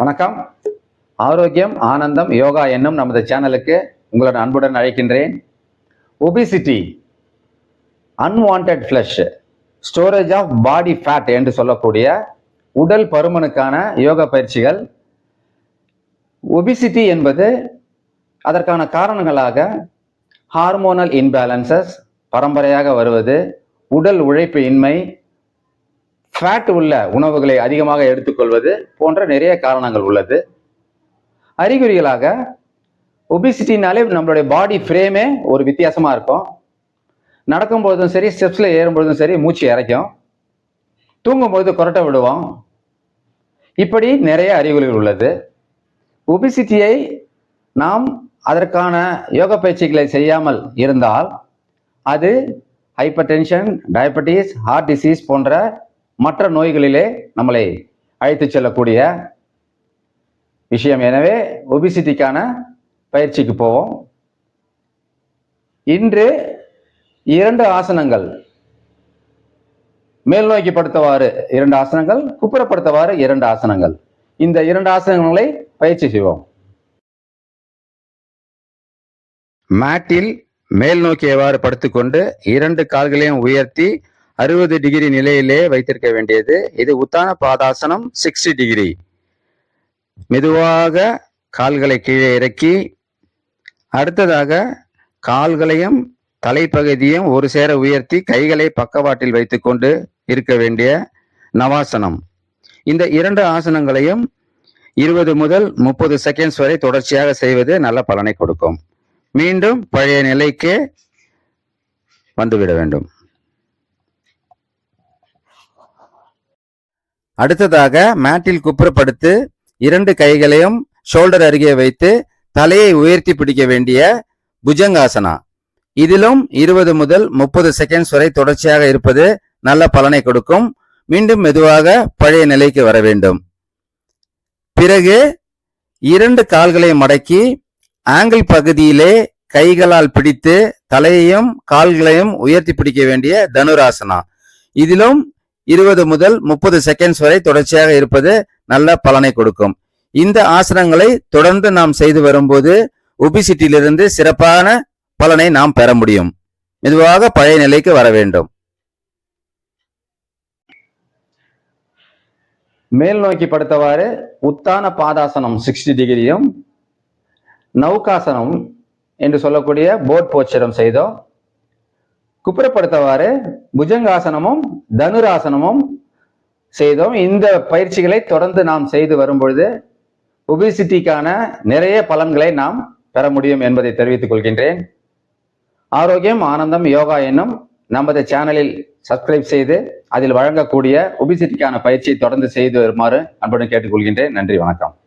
வணக்கம். ஆரோக்கியம் ஆனந்தம் யோகா என்னும் நமது சேனலுக்கு உங்களோட அன்புடன் அழைக்கின்றேன். Obesity unwanted flush storage of body fat என்று சொல்லக்கூடிய உடல் பருமனுக்கான யோகா பயிற்சிகள். ஒபிசிட்டி என்பது அதற்கான காரணங்களாக ஹார்மோனல் இன்பேலன்சஸ் பரம்பரையாக வருவது உடல் உழைப்பு இன்மை ஃபேட் உள்ள உணவுகளை அதிகமாக எடுத்துக்கொள்வது போன்ற நிறைய காரணங்கள் உள்ளது. அறிகுறிகளாக ஒபிசிட்டினாலே நம்மளுடைய பாடி ஃப்ரேமே ஒரு வித்தியாசமாக இருக்கும். நடக்கும்போதும் சரி ஸ்டெப்ஸில் ஏறும்பொழுதும் சரி மூச்சு இறைக்கும். தூங்கும்போது கொரட்டை விடுவோம். இப்படி நிறைய அறிகுறிகள் உள்ளது. ஒபிசிட்டியை நாம் அதற்கான யோக பயிற்சிகளை செய்யாமல் இருந்தால் அது hypertension diabetes heart disease போன்ற மற்ற நோய்களிலே நம்மளை அழைத்து செல்லக்கூடிய விஷயம். எனவே ஒபிசிட்டிக்கான பயிற்சிக்கு போவோம். இன்று இரண்டு ஆசனங்கள். மேல் நோக்கி படுத்தவாறு இரண்டு ஆசனங்கள் குப்புறப்படுத்தவாறு இரண்டு ஆசனங்கள். இந்த இரண்டு ஆசனங்களை பயிற்சி செய்வோம். மேட்டில் மேல் நோக்கி படுத்துக்கொண்டு இரண்டு கால்களையும் உயர்த்தி அறுபது டிகிரி நிலையிலே வைத்திருக்க வேண்டியது. இது உத்தான பாதாசனம் சிக்ஸ்டி டிகிரி. மெதுவாக கால்களை கீழே இறக்கி அடுத்ததாக கால்களையும் தலைப்பகுதியும் ஒரு சேர உயர்த்தி கைகளை பக்கவாட்டில் வைத்துக்கொண்டு இருக்க வேண்டிய நவாசனம். இந்த இரண்டு ஆசனங்களையும் இருபது முதல் முப்பது செகண்ட்ஸ் வரை தொடர்ச்சியாக செய்வது நல்ல பலனை கொடுக்கும். மீண்டும் பழைய நிலைக்கு வந்துவிட வேண்டும். அடுத்ததாக மேட்டில் குப்புறப்படுத்து இரண்டு கைகளையும் ஷோல்டர் அருகே வைத்து தலையை உயர்த்தி பிடிக்க வேண்டிய புஜங்காசனா. இதிலும் இருபது முதல் முப்பது செகண்ட்ஸ் வரை தொடர்ச்சியாக இருப்பது நல்ல பலனை கொடுக்கும். மீண்டும் மெதுவாக பழைய நிலைக்கு வர வேண்டும். பிறகு இரண்டு கால்களை மடக்கி ஆங்கிள் பகுதியிலே கைகளால் பிடித்து தலையையும் கால்களையும் உயர்த்தி பிடிக்க வேண்டிய தனுராசனா. இதிலும் இருபது முதல் முப்பது செகண்ட்ஸ் வரை தொடர்ச்சியாக இருப்பது நல்ல பலனை கொடுக்கும். இந்த ஆசனங்களை தொடர்ந்து நாம் செய்து வரும்போது ஒபிசிட்டியிலிருந்து சிறப்பான பலனை நாம் பெற முடியும். மெதுவாக பழைய நிலைக்கு வர வேண்டும். மேல் நோக்கி படுத்தவாறு உத்தான பாதாசனம் சிக்ஸ்டி டிகிரியும் நௌகாசனம் என்று சொல்லக்கூடிய போட் போச்சரம் செய்தோம். குப்புறப்படுத்தவாறு புஜங்காசனமும் தனுராசனமும் செய்தோம். இந்த பயிற்சிகளை தொடர்ந்து நாம் செய்து வரும்பொழுது ஒபிசிட்டிக்கான நிறைய பலன்களை நாம் பெற முடியும் என்பதை தெரிவித்துக் கொள்கின்றேன். ஆரோக்கியம் ஆனந்தம் யோகா என்னும் நமது சேனலில் சப்ஸ்கிரைப் செய்து அதில் வழங்கக்கூடிய ஒபிசிட்டிக்கான பயிற்சியை தொடர்ந்து செய்து வருமாறு அன்புடன் கேட்டுக்கொள்கின்றேன். நன்றி வணக்கம்.